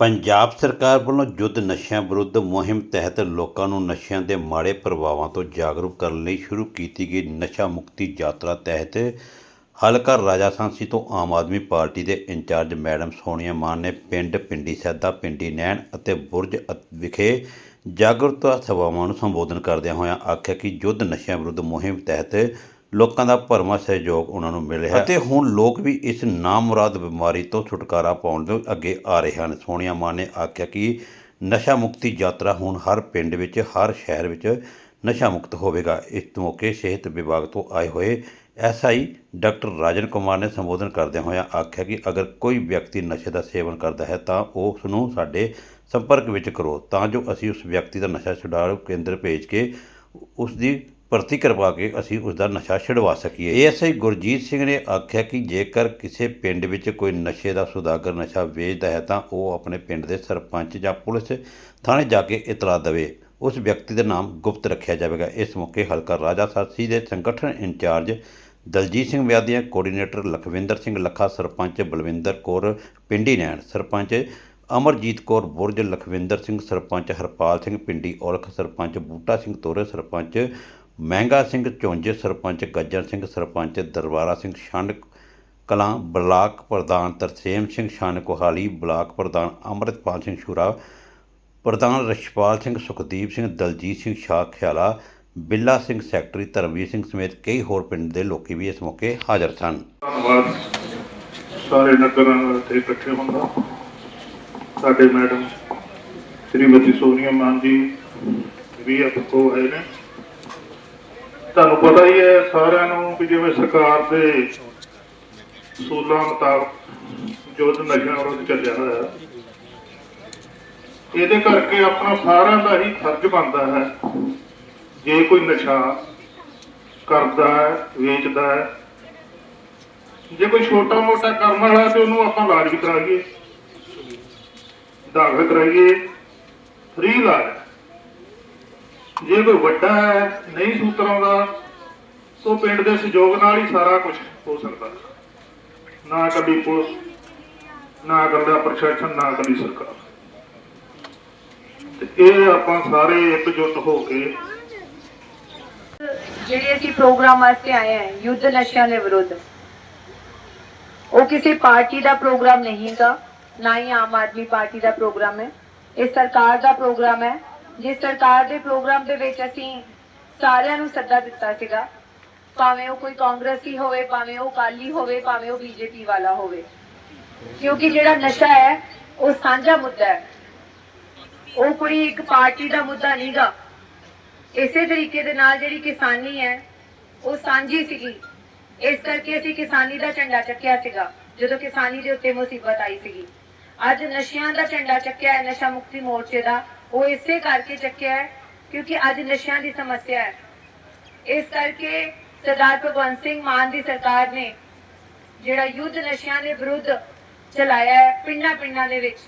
ਪੰਜਾਬ ਸਰਕਾਰ ਵੱਲੋਂ ਯੁੱਧ ਨਸ਼ਿਆਂ ਵਿਰੁੱਧ ਮੁਹਿੰਮ ਤਹਿਤ ਲੋਕਾਂ ਨੂੰ ਨਸ਼ਿਆਂ ਦੇ ਮਾੜੇ ਪ੍ਰਭਾਵਾਂ ਤੋਂ ਜਾਗਰੂਕ ਕਰਨ ਲਈ ਸ਼ੁਰੂ ਕੀਤੀ ਗਈ ਨਸ਼ਾ ਮੁਕਤੀ ਯਾਤਰਾ ਤਹਿਤ ਹਲਕਾ ਰਾਜਾ ਸਾਂਸੀ ਤੋਂ ਆਮ ਆਦਮੀ ਪਾਰਟੀ ਦੇ ਇੰਚਾਰਜ ਮੈਡਮ ਸੋਨੀਆ ਮਾਨ ਨੇ ਪਿੰਡ ਪਿੰਡੀ ਸੈਦਾ, ਪਿੰਡੀ ਨੈਣ ਅਤੇ ਬੁਰਜ ਵਿਖੇ ਜਾਗਰੂਕਤਾ ਸਭਾਵਾਂ ਨੂੰ ਸੰਬੋਧਨ ਕਰਦਿਆਂ ਹੋਇਆਂ ਆਖਿਆ ਕਿ ਯੁੱਧ ਨਸ਼ਿਆਂ ਵਿਰੁੱਧ ਮੁਹਿੰਮ ਤਹਿਤ ਲੋਕਾਂ ਦਾ ਭਰਵਾਂ ਸਹਿਯੋਗ ਉਹਨਾਂ ਨੂੰ ਮਿਲਿਆ। ਅਤੇ ਹੁਣ ਲੋਕ ਵੀ ਇਸ ਨਾਮੁਰਾਦ ਬਿਮਾਰੀ ਤੋਂ ਛੁਟਕਾਰਾ ਪਾਉਣ ਲਈ ਅੱਗੇ ਆ ਰਹੇ ਹਨ। ਸੋਨੀਆ ਮਾਨ ਨੇ ਆਖਿਆ ਕਿ ਨਸ਼ਾ ਮੁਕਤੀ ਯਾਤਰਾ ਹੁਣ ਹਰ ਪਿੰਡ ਵਿੱਚ, ਹਰ ਸ਼ਹਿਰ ਵਿੱਚ ਨਸ਼ਾ ਮੁਕਤ ਹੋਵੇਗਾ। ਇਸ ਮੌਕੇ ਸਿਹਤ ਵਿਭਾਗ ਤੋਂ ਆਏ ਹੋਏ ਐਸਆਈ ਡਾਕਟਰ ਰਾਜਨ ਕੁਮਾਰ ਨੇ ਸੰਬੋਧਨ ਕਰਦਿਆਂ ਹੋਇਆਂ ਆਖਿਆ ਕਿ ਅਗਰ ਕੋਈ ਵਿਅਕਤੀ ਨਸ਼ੇ ਦਾ ਸੇਵਨ ਕਰਦਾ ਹੈ ਤਾਂ ਉਸ ਨੂੰ ਸਾਡੇ ਸੰਪਰਕ ਵਿੱਚ ਕਰੋ, ਤਾਂ ਜੋ ਅਸੀਂ ਉਸ ਵਿਅਕਤੀ ਦਾ ਨਸ਼ਾ ਛੁਡਾਊ ਕੇਂਦਰ ਭੇਜ ਕੇ ਉਸ ਦੀ ਭਰਤੀ ਕਰਵਾ ਕੇ ਅਸੀਂ ਉਸ ਦਾ ਨਸ਼ਾ ਛੁਡਵਾ ਸਕੀਏ। ਏਐਸਆਈ ਗੁਰਜੀਤ ਸਿੰਘ ਨੇ ਆਖਿਆ ਕਿ ਜੇਕਰ ਕਿਸੇ ਪਿੰਡ ਵਿੱਚ ਕੋਈ ਨਸ਼ੇ ਦਾ ਸੁਦਾਗਰ ਨਸ਼ਾ ਵੇਚਦਾ ਹੈ ਤਾਂ ਉਹ ਆਪਣੇ ਪਿੰਡ ਦੇ ਸਰਪੰਚ ਜਾਂ ਪੁਲਿਸ ਥਾਣੇ ਜਾ ਕੇ ਇਤਲਾਹ ਦੇਵੇ। ਉਸ ਵਿਅਕਤੀ ਦਾ ਨਾਮ ਗੁਪਤ ਰੱਖਿਆ ਜਾਵੇਗਾ। ਇਸ ਮੌਕੇ ਹਲਕਾ ਰਾਜਾ ਸਾਸੀ ਦੇ ਸੰਗਠਨ ਇੰਚਾਰਜ ਦਲਜੀਤ ਸਿੰਘ ਵਿਆਦੀਆਂ ਕੋਆਰਡੀਨੇਟਰ ਲਖਵਿੰਦਰ ਸਿੰਘ ਲੱਖਾ, ਸਰਪੰਚ ਬਲਵਿੰਦਰ ਕੌਰ ਪਿੰਡੀ ਨੈਣ, ਸਰਪੰਚ ਅਮਰਜੀਤ ਕੌਰ ਬੁਰਜ, ਲਖਵਿੰਦਰ ਸਿੰਘ, ਸਰਪੰਚ ਹਰਪਾਲ ਸਿੰਘ ਪਿੰਡੀ ਔਲਖ, ਸਰਪੰਚ ਬੂਟਾ ਸਿੰਘ ਤੋਰੇ, ਸਰਪੰਚ ਮਹਿੰਗਾ ਸਿੰਘ ਝੁੰਝ, ਸਰਪੰਚ ਗੱਜਣ ਸਿੰਘ, ਸਰਪੰਚ ਦਰਬਾਰਾ ਸਿੰਘ ਛੰਡ ਕਲਾਂ, ਬਲਾਕ ਪ੍ਰਧਾਨ ਤਰਸੇਮ ਸਿੰਘ ਛੰਡ ਕੋਹਾਲੀ, ਬਲਾਕ ਪ੍ਰਧਾਨ ਅੰਮ੍ਰਿਤਪਾਲ ਸਿੰਘ ਸ਼ੂਰਾ ਪ੍ਰਧਾਨ ਰਛਪਾਲ ਸਿੰਘ ਸੁਖਦੀਪ ਸਿੰਘ, ਦਲਜੀਤ ਸਿੰਘ ਸ਼ਾਹ ਖਿਆਲਾ, ਬਿੱਲਾ ਸਿੰਘ ਸੈਕਟਰੀ ਧਰਮਵੀਰ ਸਿੰਘ ਸਮੇਤ ਕਈ ਹੋਰ ਪਿੰਡ ਦੇ ਲੋਕੀ ਵੀ ਇਸ ਮੌਕੇ ਹਾਜ਼ਰ ਸਨ। ਧੰਨਵਾਦ। ਸਾਰੇ ਨਗਰਾਂ ਤੇ ਇਕੱਠੇ ਹੁੰਦਾ ਸਾਡੇ ਮੈਡਮ, ਸ਼੍ਰੀਮਤੀ ਸੋਨੀਆ ਮਾਨ ਜੀ, ਵੀ ਆਪਕੋ ਹੈ ਨੇ। ਤੁਹਾਨੂੰ ਪਤਾ ਹੀ ਹੈ ਸਾਰਿਆਂ ਨੂੰ ਕਿ ਜਿਵੇਂ ਸਰਕਾਰ ਦੇ ਸੂਲਾਂ ਮੁਤਾਬਕ ਯੁੱਧ ਨਸ਼ਿਆਂ ਵਿਰੁੱਧ ਚੱਲਿਆ ਹੋਇਆ ਇਹਦੇ ਕਰਕੇ ਆਪਣਾ ਸਾਰਿਆਂ ਦਾ ਹੀ ਫਰਜ਼ ਬਣਦਾ ਹੈ। ਜੇ ਕੋਈ ਨਸ਼ਾ ਕਰਦਾ ਹੈ, ਵੇਚਦਾ ਹੈ, ਜੇ ਕੋਈ ਛੋਟਾ ਮੋਟਾ ਕਰਨ ਵਾਲਾ ਤੇ ਉਹਨੂੰ ਆਪਾਂ ਇਲਾਜ ਵੀ ਕਰਾਈਏ, ਦਾਖਲ ਕਰਾਈਏ, ਫ੍ਰੀ ਇਲਾਜ। ਜੇ ਕੋਈ ਵੱਡਾ ਹੈ, ਨਹੀਂ ਸੂਤਰ ਆਉਂਦਾ ਤਾਂ ਪਿੰਡ ਦੇ ਸਹਿਯੋਗ ਨਾਲ ਹੀ ਸਾਰਾ ਕੁਝ ਹੋ ਸਕਦਾ। ਨਾ ਕਦੀ ਪੁਲਿਸ, ਨਾ ਕਰਦਾ ਪ੍ਰਸ਼ਾਸਨ, ਨਾ ਕਦੀ ਸਰਕਾਰ। ਤੇ ਇਹ ਆਪਾਂ ਸਾਰੇ ਇਕਜੁੱਟ ਹੋ ਕੇ ਜਿਹੜੇ ਅਸੀਂ ਪ੍ਰੋਗਰਾਮ ਵਾਸਤੇ ਆਏ ਹਾਂ, ਯੁੱਧ ਨਸ਼ਿਆਂ ਦੇ ਵਿਰੁੱਧ, ਉਹ ਕਿਸੇ ਪਾਰਟੀ ਦਾ ਪ੍ਰੋਗਰਾਮ ਨਹੀਂ ਗਾ ਨਾ ਹੀ ਆਮ ਆਦਮੀ ਪਾਰਟੀ ਦਾ ਪ੍ਰੋਗਰਾਮ ਹੈ। ਇਹ ਸਰਕਾਰ ਦਾ ਪ੍ਰੋਗਰਾਮ ਹੈ ਜਿਸ ਸਰਕਾਰ ਦੇ ਪ੍ਰੋਗਰਾਮ ਦੇ ਵਿੱਚ ਅਸੀਂ ਸਾਰਿਆਂ ਨੂੰ ਸੱਦਾ ਦਿੱਤਾ ਸੀਗਾ, ਭਾਵੇਂ ਉਹ ਕੋਈ ਕਾਂਗਰਸੀ ਹੋਵੇ, ਭਾਵੇਂ ਉਹ ਅਕਾਲੀ ਹੋਵੇ, ਭਾਵੇਂ ਉਹ ਬੀਜੇਪੀ ਵਾਲਾ ਹੋਵੇ। ਕਿਉਂਕਿ ਜਿਹੜਾ ਨਸ਼ਾ ਹੈ, ਉਹ ਸਾਂਝਾ ਮੁੱਦਾ ਹੈ। ਉਹ ਕੋਈ ਇੱਕ ਪਾਰਟੀ ਦਾ ਮੁੱਦਾ ਨਹੀਂਗਾ। ਇਸੇ ਤਰੀਕੇ ਦੇ ਨਾਲ ਜਿਹੜੀ ਕਿਸਾਨੀ ਹੈ, ਉਹ ਸਾਂਝੀ ਸੀਗੀ। ਇਸ ਕਰਕੇ ਅਸੀਂ ਕਿਸਾਨੀ ਦਾ ਝੰਡਾ ਚੱਕਿਆ ਸੀਗਾ, ਜਦੋਂ ਕਿਸਾਨੀ ਦੇ ਉੱਤੇ ਮੁਸੀਬਤ ਆਈ ਸੀਗੀ। ਅੱਜ ਨਸ਼ਿਆਂ ਦਾ ਝੰਡਾ ਚੱਕਿਆ ਹੈ, ਨਸ਼ਾ ਮੁਕਤੀ ਮੋਰਚੇ ਦਾ। ਉਹ ਇਸੇ ਕਰਕੇ ਚੱਕਿਆ ਹੈ ਕਿਉਂਕਿ ਅੱਜ ਨਸ਼ਿਆਂ ਦੀ ਸਮੱਸਿਆ ਹੈ। ਇਸ ਕਰਕੇ ਸਰਦਾਰ ਭਗਵੰਤ ਸਿੰਘ ਮਾਨ ਦੀ ਸਰਕਾਰ ਨੇ ਜਿਹੜਾ ਯੁੱਧ ਨਸ਼ਿਆਂ ਦੇ ਵਿਰੁੱਧ ਚਲਾਇਆ ਹੈ ਪਿੰਡਾਂ ਪਿੰਡਾਂ ਦੇ ਵਿੱਚ।